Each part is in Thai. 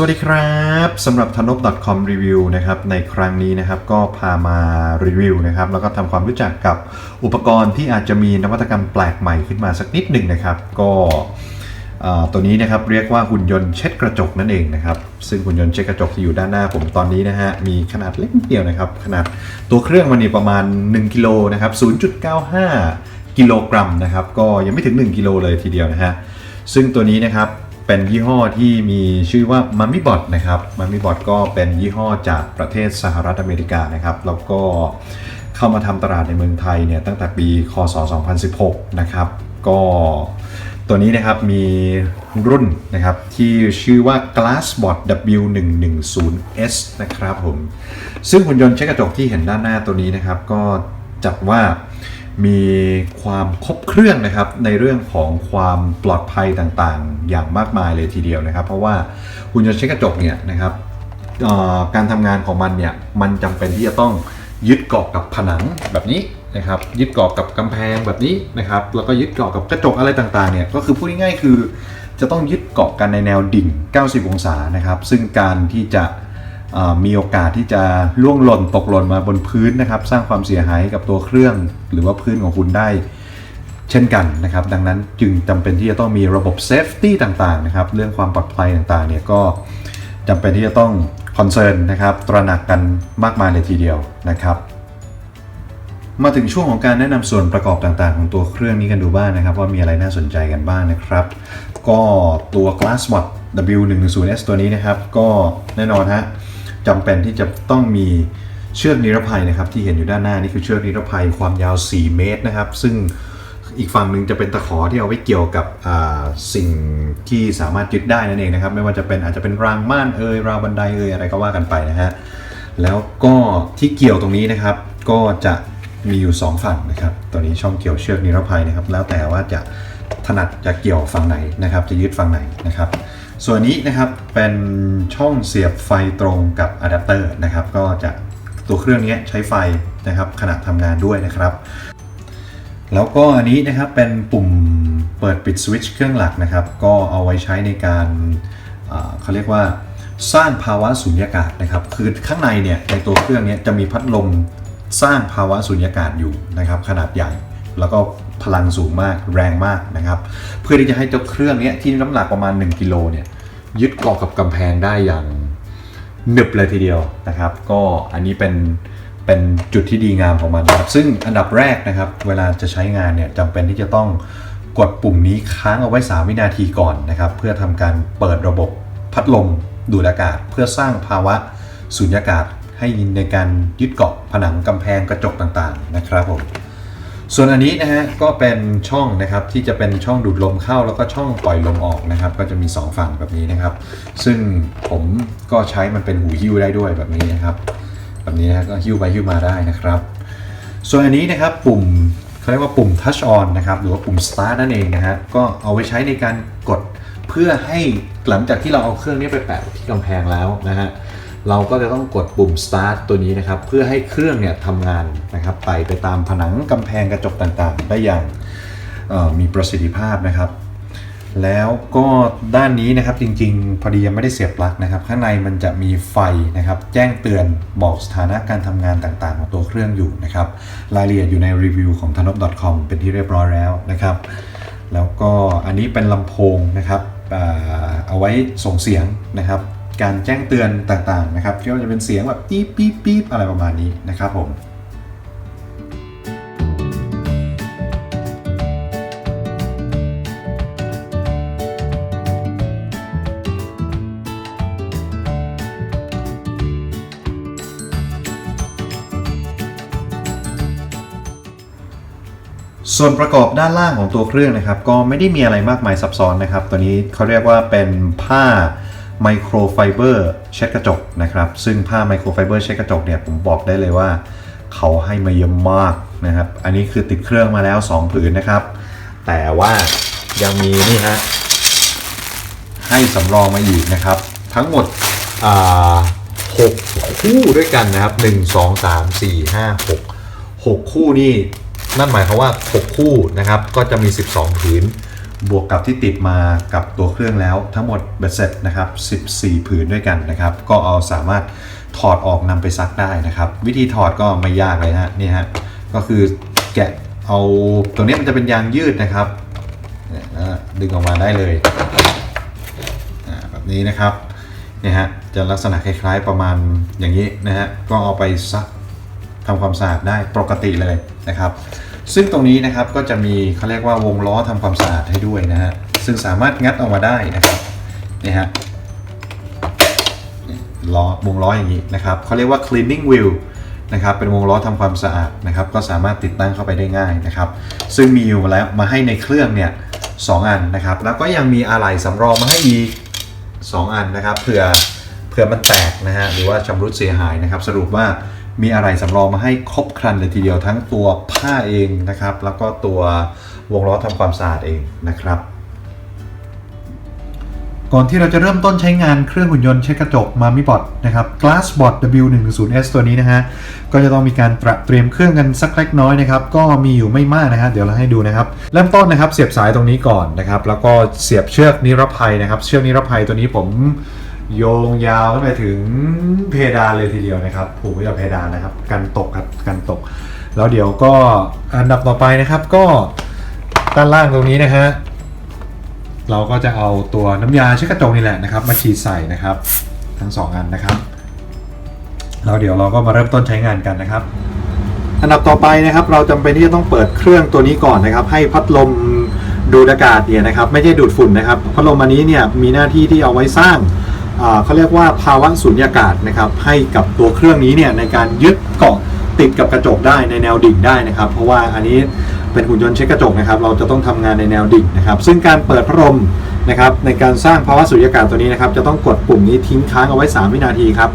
สวัสดีครับสำหรับทนบ .com review นะครับในครั้งนี้นะครับก็พามารีวิวนะครับแล้วก็ทำความรู้จักกับอุปกรณ์ที่อาจจะมีนวัตกรรมแปลกใหม่ขึ้นมาสักนิดหนึ่งนะครับ ก็ตัวนี้นะครับเรียกว่าหุ่นยนต์เช็ดกระจกนั่นเองนะครับซึ่งหุ่นยนต์เช็ดกระจกที่อยู่ด้านหน้าผมตอนนี้นะฮะมีขนาดเล็กนิดเดียวนะครับขนาดตัวเครื่องมันนี่ประมาณ 1กิโลนะครับ0.95กิโลกรัมนะครับก็ยังไม่ถึง 1กิโลเลยทีเดียวนะฮะซึ่งตัวนี้นะครับ เป็นยี่ห้อที่มีชื่อว่า m u m m y b o t นะครับ m u m m y b o t ก็เป็นยี่ห้อจากประเทศสหรัฐอเมริกานะครับ แล้วก็เข้ามาทำตลาดในเมืองไทยเนี่ยตั้งแต่ปีคศ 2016 นะครับ ก็ตัวนี้นะครับมีรุ่นนะครับที่ชื่อว่า Glassbot W110S นะครับผม ซึ่งหุ่นยนต์เช็ดกระจกที่เห็นด้านหน้าตัวนี้นะครับ ก็จัดว่า มีความครบเครื่องนะครับในเรื่องของความปลอดภัยต่างๆ อย่างมากมายเลยทีเดียวนะครับ เพราะว่าหุ่นยนต์เช็ดกระจกเนี่ยนะครับการทำงานของมันเนี่ยมันจำเป็นที่จะต้องยึดเกาะกับผนังแบบนี้นะครับยึดเกาะกับกำแพงแบบนี้นะครับแล้วก็ยึดเกาะกับกระจกอะไรต่างๆเนี่ยก็คือพูดง่ายๆคือ จะต้องยึดเกาะกันในแนวดิ่ง 90 องศานะครับซึ่งการที่จะ มีโอกาสที่จะล่วงหล่นตกหล่นมาบนพื้นนะครับ สร้างความเสียหายกับตัวเครื่อง หรือว่าพื้นของคุณได้ เช่นกันนะครับ ดังนั้นจึงจำเป็นที่จะต้องมีระบบเซฟตี้ต่างๆนะครับ เรื่องความปลอดภัยต่างๆเนี่ยก็จำเป็นที่จะต้องคอนเซิร์นนะครับ ตระหนักกันมากมายเลยทีเดียวนะครับ มาถึงช่วงของการแนะนำส่วนประกอบต่างๆ ของตัวเครื่องนี้กันดูบ้างนะครับ ว่ามีอะไรน่าสนใจกันบ้างนะครับ ก็ตัว Glassbot W110S ตัวนี้นะครับ ก็แน่นอนฮะ จำเป็นที่จะต้องมีเชือกนิรภัยนะครับที่เห็นอยู่ด้านหน้านี่คือเชือกนิรภัยความยาว 4 เมตรนะครับ ซึ่งอีกฝั่งหนึ่งจะเป็นตะขอที่เอาไว้เกี่ยวกับสิ่งที่สามารถยึดได้นั่นเองนะครับ ไม่ว่าจะเป็นอาจจะเป็นรางม่านเอ่ยราวบันไดเอ่ยอะไรก็ว่ากันไปนะฮะแล้วก็ที่เกี่ยวตรงนี้นะครับ ก็จะมีอยู่ 2 ฝั่งนะครับตัวนี้ช่องเกี่ยวเชือกนิรภัยนะครับ แล้วแต่ว่าจะถนัดจะเกี่ยวฝั่งไหนนะครับ จะยึดฝั่งไหนนะครับ ส่วนนี้นะครับเป็นช่องเสียบไฟตรงกับอะแดปเตอร์นะครับก็จะตัวเครื่องนี้ใช้ไฟนะครับขณะทำงานด้วยนะครับ แล้วก็อันนี้นะครับเป็นปุ่มเปิดปิดสวิตช์เครื่องหลักนะครับ ก็เอาไว้ใช้ในการเขาเรียกว่าสร้างภาวะสุญญากาศนะครับ คือข้างในเนี่ยในตัวเครื่องนี้จะมีพัดลมสร้างภาวะสุญญากาศอยู่นะครับ ขนาดใหญ่แล้วก็ พลังสูงมากแรงมากนะครับ เพื่อที่จะให้เจ้าเครื่องนี้ที่น้ำหนักประมาณ 1กิโลเนี่ยยึดเกาะกับกำแพงได้อย่างหนึบเลยทีเดียวนะครับ ก็อันนี้เป็นเป็นจุดที่ดีงามของมันนะครับซึ่งอันดับแรกนะครับ เวลาจะใช้งานเนี่ยจำเป็นที่จะต้องกดปุ่มนี้ค้างเอาไว้ 3 วินาทีก่อนนะครับ เพื่อทำการเปิดระบบพัดลมดูดอากาศ เพื่อสร้างภาวะสุญญากาศให้ในการยึดเกาะผนังกำแพงกระจกต่างๆ นะครับผม ส่วนอันนี้นะฮะก็เป็นช่องนะครับที่จะเป็นช่องดูดลมเข้าแล้วก็ช่องปล่อยลมออกนะครับ ก็จะมี 2 ฝั่งแบบนี้นะครับ ซึ่งผมก็ใช้มันเป็นหูหิ้วได้ด้วยแบบนี้นะครับ แบบนี้นะก็หิ้วไปหิ้วมาได้นะครับ ส่วนอันนี้นะครับปุ่มเขาเรียกว่าปุ่ม touch on นะครับหรือว่าปุ่ม start นั่นเองนะฮะก็เอาไว้ใช้ในการกดเพื่อให้หลังจากที่เราเอาเครื่องนี้ไปแปะที่กำแพงแล้วนะฮะ เราก็จะต้องกดปุ่ม start ตัวนี้นะครับ เพื่อให้เครื่องเนี่ยทำงานนะครับไปไปตามผนังกำแพงกระจกต่างๆ ได้อย่างมีประสิทธิภาพนะครับ แล้วก็ด้านนี้นะครับจริงๆ พอดียังไม่ได้เสียบปลั๊กนะครับ ข้างในมันจะมีไฟนะครับ แจ้งเตือนบอกสถานะการทำงานต่างๆ ของตัวเครื่องอยู่นะครับ รายละเอียดอยู่ในรีวิวของ t a n o p c o m เป็นที่เรียบร้อยแล้วนะครับ แล้วก็อันนี้เป็นลำโพงนะครับเอาไว้ส่งเสียงนะครับ การแจ้งเตือนต่างๆนะครับที่ว่าจะเป็นเสียงแบบปี๊บปี๊บปี๊บอะไรประมาณนี้นะครับผมส่วนประกอบด้านล่างของตัวเครื่องนะครับ ก็ไม่ได้มีอะไรมากมายซับซ้อนนะครับ ตัวนี้เขาเรียกว่าเป็นผ้า ไมโครไฟเบอร์เช็ดกระจกนะครับ ซึ่งผ้าไมโครไฟเบอร์เช็ดกระจกเนี่ยผมบอกได้เลยว่าเขาให้มาเยอะมากนะครับ อันนี้คือติดเครื่องมาแล้ว 2 ผืนนะครับ แต่ว่ายังมีนี่ฮะให้สำรองมาอีกนะครับ ทั้งหมดหกคู่ด้วยกันนะครับ 1 2 3 4 5 6 6 คู่นี่นั่นหมายความว่า 6 คู่นะครับ ก็จะมี 12 ผืน บวกกับที่ติดมากับตัวเครื่องแล้วทั้งหมดเบ็ดเสร็จนะครับ 14 ผืนด้วยกันนะครับ ก็เอาสามารถถอดออกนำไปซักได้นะครับ วิธีถอดก็ไม่ยากเลยฮะนี่ฮะก็คือแกะเอาตัวนี้มันจะเป็นยางยืดนะครับเนี่ยดึงออกมาได้เลยแบบนี้นะครับนี่ฮะจะลักษณะคล้าย ๆประมาณอย่างนี้นะฮะก็เอาไปซักทำความสะอาดได้ปกติเลยนะครับ ซึ่งตรงนี้นะครับก็จะมีเขาเรียกว่าวงล้อทำความสะอาดให้ด้วยนะฮะซึ่งสามารถงัดออกมาได้นะครับนี่ฮะล้อวงล้ออย่างนี้นะครับเขาเรียกว่า cleaning wheel นะครับเป็นวงล้อทำความสะอาดนะครับ ก็สามารถติดตั้งเข้าไปได้ง่ายนะครับ ซึ่งมีอยู่แล้วมาให้ในเครื่องเนี่ยสองอันนะครับ แล้วก็ยังมีอะไหล่สำรองมาให้อีก 2 อันนะครับเผื่อเผื่อมันแตกนะฮะหรือว่าชำรุดเสียหายนะครับ สรุปว่า มีอะไรสำรองมาให้ครบครันเลยทีเดียวทั้งตัวผ้าเองนะครับ แล้วก็ตัววงล้อทำความสะอาดเองนะครับก่อนที่เราจะเริ่มต้นใช้งานเครื่องหุ่นยนต์เช็ดกระจกมามิบอดนะครับ Glassbot W110S ตัวนี้นะฮะ ก็จะต้องมีการตระเตรียมเครื่องกันสักเล็กน้อยนะครับ ก็มีอยู่ไม่มากนะฮะ เดี๋ยวเราให้ดูนะครับ เริ่มต้นนะครับ เสียบสายตรงนี้ก่อนนะครับ แล้วก็เสียบเชือกนิรภัยนะครับ เชือกนิรภัยตัวนี้ผม โยงยาวขึ้นไปถึงเพดานเลยทีเดียวนะครับผูกไว้กับเพดานนะครับ กันตกครับกันตก แล้วเดี๋ยวก็อันดับต่อไปนะครับก็ด้านล่างตรงนี้นะฮะเราก็จะเอาตัวน้ำยาเช็ดกระจกนี่แหละนะครับ มาฉีดใส่นะครับ ทั้งสองอันนะครับแล้วเดี๋ยวเราก็มาเริ่มต้นใช้งานกันนะครับ อันดับต่อไปนะครับ เราจำเป็นที่จะต้องเปิดเครื่องตัวนี้ก่อนนะครับ ให้พัดลมดูดอากาศเนี่ยนะครับ ไม่ใช่ดูดฝุ่นนะครับพัดลมอันนี้เนี่ยมีหน้าที่ที่เอาไว้สร้าง เขาเรียกว่าภาวะสุญญากาศนะครับให้กับตัวเครื่องนี้เนี่ยในการยึดเกาะติดกับกระจกได้ในแนวดิ่งได้นะครับ เพราะว่าอันนี้เป็นหุ่นยนต์เช็ดกระจกนะครับ เราจะต้องทำงานในแนวดิ่งนะครับ ซึ่งการเปิดพัดลมนะครับในการสร้างภาวะสุญญากาศตัวนี้นะครับ จะต้องกดปุ่มนี้ทิ้งค้างเอาไว้ 3 วินาทีครับ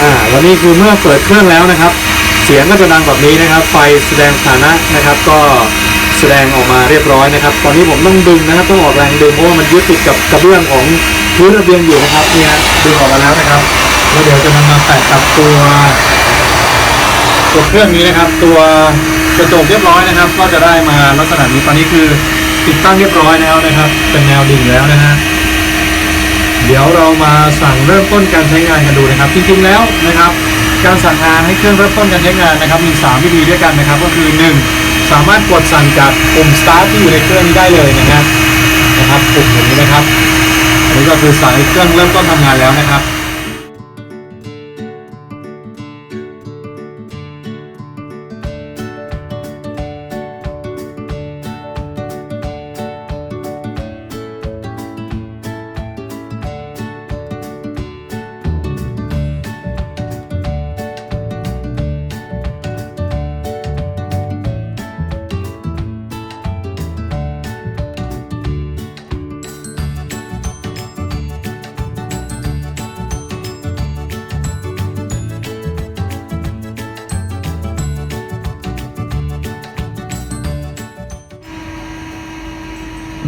อ่าแล้วนี่คือเมื่อเปิดเครื่องแล้วนะครับ เสียงก็จะดังแบบนี้นะครับ ไฟแสดงสถานะนะครับก็ แสดงออกมาเรียบร้อยนะครับ ตอนนี้ผมต้องดึงนะครับต้องออกแรงดึงเพราะว่ามันยึดติดกับกระเบื้องของพื้นระเบียงอยู่นะครับเนี่ยดึงออกมาแล้วนะครับแล้วเดี๋ยวจะนำมาแปะกับตัวตัวเครื่องนี้นะครับ ตัวกระจกเรียบร้อยนะครับ ก็จะได้มาลักษณะนี้ตอนนี้คือติดตั้งเรียบร้อยแล้วนะครับ เป็นแนวดิ่งแล้วนะฮะเดี๋ยวเรามาสั่งเริ่มต้นการใช้งานกันดูนะครับจริงๆแล้วนะครับ การสั่งงานให้เครื่องเริ่มต้นการใช้งานนะครับ มี 3 วิธีด้วยกันนะครับ ก็คือ 1 สามารถกดสั่งจากปุ่ม start ที่อยู่ในเครื่องนี้ได้เลยนะครับนะครับปุ่มตรงนี้นะครับอันนี้ก็คือสายเครื่องเริ่มต้นทำงานแล้วนะครับ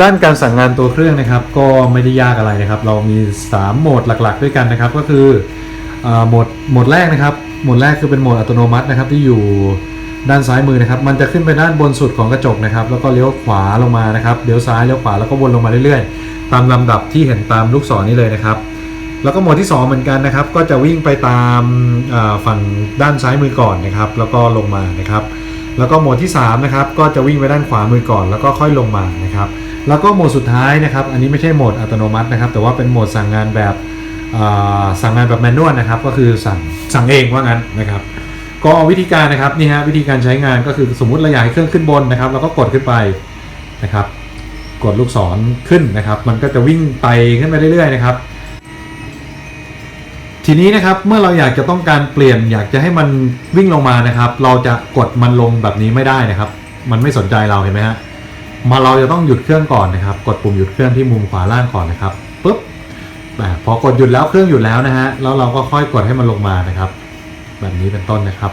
ด้านการสั่งงานตัวเครื่องนะครับ ก็ไม่ได้ยากอะไรนะครับ เรามี 3 โหมดหลักๆ ด้วยกันนะครับ ก็คืออโหมดโหมดแรกนะครับ โหมดแรกคือเป็นโหมดอัตโนมัตินะครับ ที่อยู่ด้านซ้ายมือนะครับ มันจะขึ้นไปด้านบนสุดของกระจกนะครับ แล้วก็เลี้ยวขวาลงมานะครับเลี้ยวซ้ายเลี้ยวขวาแล้วก็วนลงมาเรื่อยๆ ตามลำดับที่เห็นตามลูกศรนี้เลยนะครับ แล้วก็โหมดที่ 2 เหมือนกันนะครับ ก็จะวิ่งไปตามฝั่งด้านซ้ายมือก่อนนะครับ แล้วก็ลงมานะครับ แล้วก็โหมดที่3นะครับ ก็จะวิ่งไปด้านขวามือก่อน แล้วก็ค่อยลงมานะครับ แล้วก็โหมดสุดท้ายนะครับ อันนี้ไม่ใช่โหมดอัตโนมัตินะครับ แต่ว่าเป็นโหมดสั่งงานแบบสั่งงานแบบแมนนวลนะครับ ก็คือสั่งสั่งเองว่างั้นนะครับ ก็วิธีการนะครับนี่ฮะวิธีการใช้งานก็คือสมมุติเราอยากให้เครื่องขึ้นบนนะครับเราก็กดขึ้นไปนะครับ กดลูกศรขึ้นนะครับ มันก็จะวิ่งไปขึ้นไปเรื่อยๆนะครับ ทีนี้นะครับเมื่อเราอยากจะต้องการเปลี่ยน อยากจะให้มันวิ่งลงมานะครับ เราจะกดมันลงแบบนี้ไม่ได้นะครับ มันไม่สนใจเราเห็นไหมฮะ มาเราจะต้องหยุดเครื่องก่อนนะครับ กดปุ่มหยุดเครื่องที่มุมขวาล่างก่อนนะครับปุ๊บอ่พอกดหยุดแล้วเครื่องหยุดแล้วนะฮะแล้วเราก็ค่อยกดให้มันลงมานะครับ แบบนี้เป็นต้นนะครับ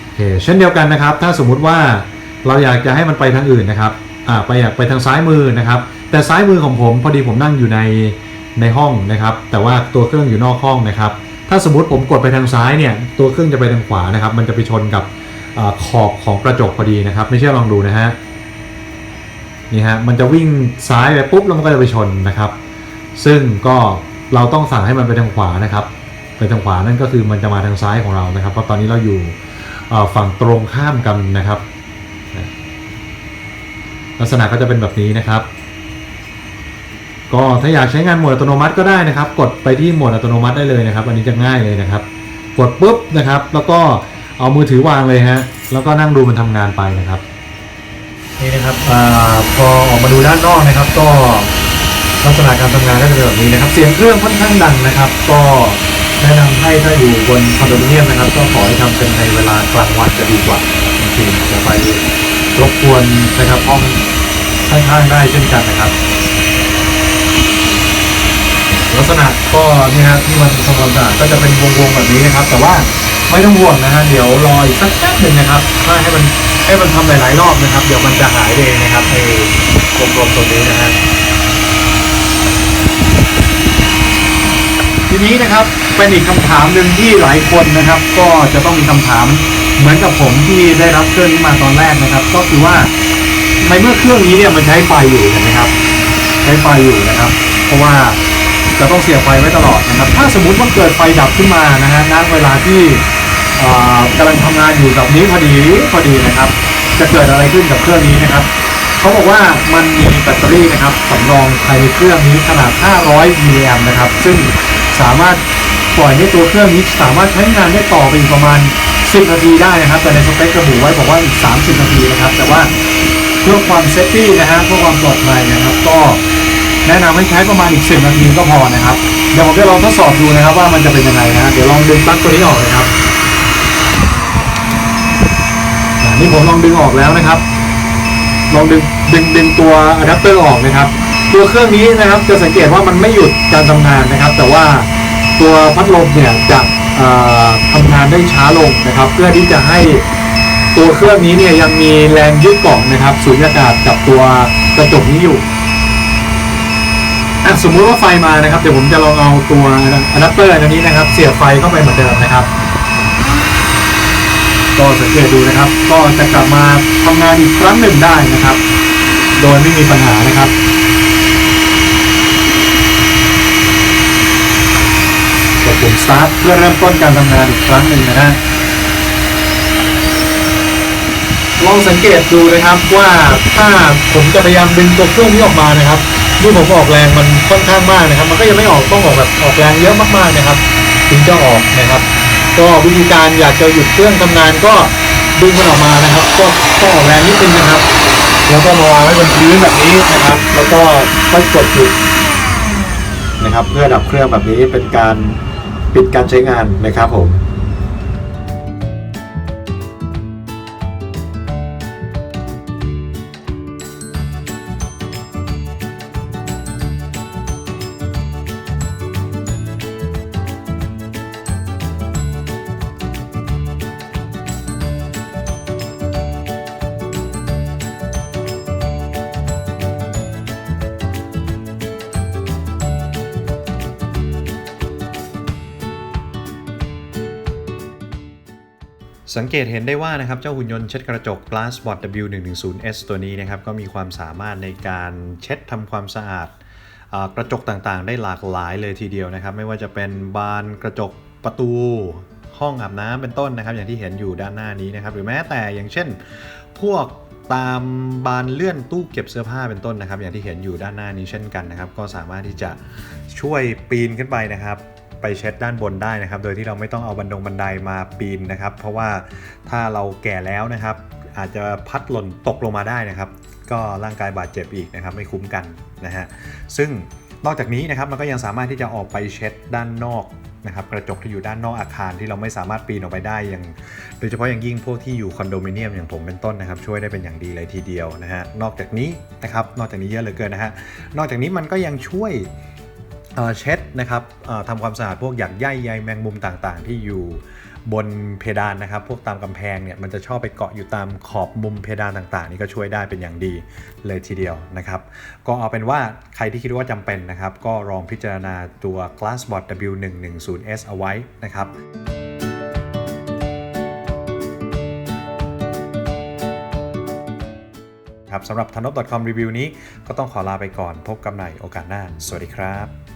โอเคเช่นเดียวกันนะครับ ถ้าสมมุติว่าเราอยากจะให้มันไปทางอื่นนะครับอ่าไปอยากไปทางซ้ายมือนะครับ แต่ซ้ายมือของผมพอดีผมนั่งอยู่ในในห้องนะครับ แต่ว่าตัวเครื่องอยู่นอกห้องนะครับ ถ้าสมมติผมกดไปทางซ้ายเนี่ยตัวเครื่องจะไปทางขวานะครับ มันจะไปชนกับ ขอบของกระจกพอดีนะครับ ไม่เชื่อลองดูนะฮะนี่ฮะมันจะวิ่งซ้ายไปปุ๊บแล้วมันก็จะไปชนนะครับ ซึ่งก็เราต้องสั่งให้มันไปทางขวานะครับ ไปทางขวานั่นก็คือมันจะมาทางซ้ายของเรานะครับ เพราะตอนนี้เราอยู่ฝั่งตรงข้ามกันนะครับ ลักษณะก็จะเป็นแบบนี้นะครับ ก็ถ้าอยากใช้งานโหมดอัตโนมัติก็ได้นะครับ กดไปที่โหมดอัตโนมัติได้เลยนะครับ อันนี้จะง่ายเลยนะครับ กดปุ๊บนะครับ แล้วก็ เอามือถือวางเลยฮะ แล้วก็นั่งดูมันทำงานไปนะครับ นี่นะครับอาพอออกมาดูด้านนอกนะครับ ก็ลักษณะการทำงานก็จะเป็นแบบนี้นะครับ เสียงเครื่องค่อนข้างดังนะครับ ก็แนะนำให้ถ้าอยู่บนคอนโดมิเนียมนะครับ ก็ขอให้ทำเป็นในเวลากลางวันจะดีกว่าจริงๆจะไปรบกวนนะครับห้องข้างๆได้เช่นกันนะครับ ลักษณะก็เนี่ยฮะที่มันทำความสะอาดก็จะเป็นวงๆแบบนี้นะครับ แต่ว่า ไม่ต้องห่วงนะฮะเดี๋ยวรออีกสักแป๊บหนึ่งนะครับถ้าให้มันให้มันทำหลายๆรอบนะครับ เดี๋ยวมันจะหายเองนะครับไอ้กลมๆตัวนี้นะฮะทีนี้นะครับเป็นอีกคำถามหนึ่งที่หลายคนนะครับ ก็จะต้องมีคำถามเหมือนกับผมที่ได้รับเครื่องนี้มาตอนแรกนะครับ ก็คือว่าในเมื่อเครื่องนี้เนี่ยมันใช้ไฟอยู่ใช่ไหมครับ ใช้ไฟอยู่นะครับ เพราะว่าจะต้องเสียบไฟไว้ตลอดนะครับ ถ้าสมมุติว่าเกิดไฟดับขึ้นมานะฮะณเวลาที่ กำลังทำงานอยู่แบบนี้พอดีพอดีนะครับ จะเกิดอะไรขึ้นกับเครื่องนี้นะครับเขาบอกว่ามันมีแบตเตอรี่นะครับสำรองภายในเครื่องนี้ขนาด 500 มิลลิแอมป์นะครับ ซึ่งสามารถปล่อยให้ตัวเครื่องนี้สามารถใช้งานได้ต่อไปอีกประมาณ 10 นาทีได้นะครับ แต่ในสเปคระบุไว้บอกว่าอีก 30 นาทีนะครับ แต่ว่าเพื่อความเซฟตี้นะฮะเพื่อความปลอดภัยนะครับ ก็แนะนำให้ใช้ประมาณอีก 10 นาทีก็พอนะครับ เดี๋ยวผมจะลองทดสอบดูนะครับว่ามันจะเป็นยังไงนะฮะเดี๋ยวลองดึงปลั๊กตัวนี้ออกเลยครับอ่า นี่ผมลองดึงออกแล้วนะครับ ลองดึงดึงดึงตัวอะแดปเตอร์ออกนะครับ ตัวเครื่องนี้นะครับจะสังเกตว่ามันไม่หยุดการทำงานนะครับ แต่ว่าตัวพัดลมเนี่ยจะเอ่อทำงานได้ช้าลงนะครับ เพื่อที่จะให้ตัวเครื่องนี้เนี่ยยังมีแรงยึดเกาะนะครับสูญญากาศกับตัวกระจกนี้อยู่อสมมุติว่าไฟมานะครับ เดี๋ยวผมจะลองเอาตัวอะแดปเตอร์อันนี้นะครับ เสียบไฟเข้าไปเหมือนเดิมนะครับ ก็สังเกตดูนะครับ ก็จะกลับมาทำงานอีกครั้งหนึ่งได้นะครับ โดยไม่มีปัญหานะครับกดปุ่ม start เพื่อเริ่มต้นการทำงานอีกครั้งหนึ่งนะฮะลองสังเกตดูนะครับว่าถ้าผมจะพยายามดึงตัวเครื่องนี้ออกมานะครับนี่ผมออกแรงมันค่อนข้างมากนะครับ มันก็ยังไม่ออกต้องออกแบบออกแรงเยอะมากๆนะครับ ถึงจะออกนะครับ ก็วิธีการอยากจะหยุดเครื่องทำงานก็ดึงมันออกมานะครับ ก็ก็ออกแรงนิดนึงนะครับ แล้วก็มาวางไว้บนพื้นแบบนี้นะครับ แล้วก็ค่อยกดหยุดนะครับ เพื่อดับเครื่องแบบนี้เป็นการปิดการใช้งานนะครับผม สังเกตเห็นได้ว่านะครับเจ้าหุ่นยนต์เช็ดกระจก Glassbot W110S ตัวนี้นะครับก็มีความสามารถในการเช็ดทำความสะอาดกระจกต่างๆ ได้หลากหลายเลยทีเดียวนะครับ ไม่ว่าจะเป็นบานกระจกประตู ห้องอาบน้ำเป็นต้นนะครับ อย่างที่เห็นอยู่ด้านหน้านี้นะครับ หรือแม้แต่อย่างเช่น พวกตามบานเลื่อนตู้เก็บเสื้อผ้าเป็นต้นนะครับ อย่างที่เห็นอยู่ด้านหน้านี้เช่นกันนะครับ ก็สามารถที่จะช่วยปีนขึ้นไปนะครับ ไปเช็ดด้านบนได้นะครับ โดยที่เราไม่ต้องเอาบันดงบันไดมาปีนนะครับ เพราะว่าถ้าเราแก่แล้วนะครับ อาจจะพัดหล่นตกลงมาได้นะครับ ก็ร่างกายบาดเจ็บอีกนะครับ ไม่คุ้มกันนะฮะซึ่งนอกจากนี้นะครับมันก็ยังสามารถที่จะออกไปเช็ดด้านนอกนะครับกระจกที่อยู่ด้านนอกอาคารที่เราไม่สามารถปีนออกไปได้อย่าง โดยเฉพาะอย่างยิ่งพวกที่อยู่คอนโดมิเนียมอย่างผมเป็นต้นนะครับ ช่วยได้เป็นอย่างดีเลยทีเดียวนะฮะนอกจากนี้นะครับนอกจากนี้เยอะเหลือเกินนะฮะนอกจากนี้มันก็ยังช่วย เช็ดนะครับทำความสะอาดพวกหยักใยใยแมงมุมต่างๆ ที่อยู่บนเพดานนะครับ พวกตามกำแพงเนี่ยมันจะชอบไปเกาะอยู่ตามขอบมุมเพดานต่างๆ นี่ก็ช่วยได้เป็นอย่างดีเลยทีเดียวนะครับ ก็เอาเป็นว่าใครที่คิดว่าจำเป็นนะครับ ก็ลองพิจารณาตัว Glassbot W110S เอาไว้นะครับครับสำหรับ t a n o p c o m รีวิวนี้ก็ต้องขอลาไปก่อนพบกันใหม่โอกาสหน้า สวัสดีครับ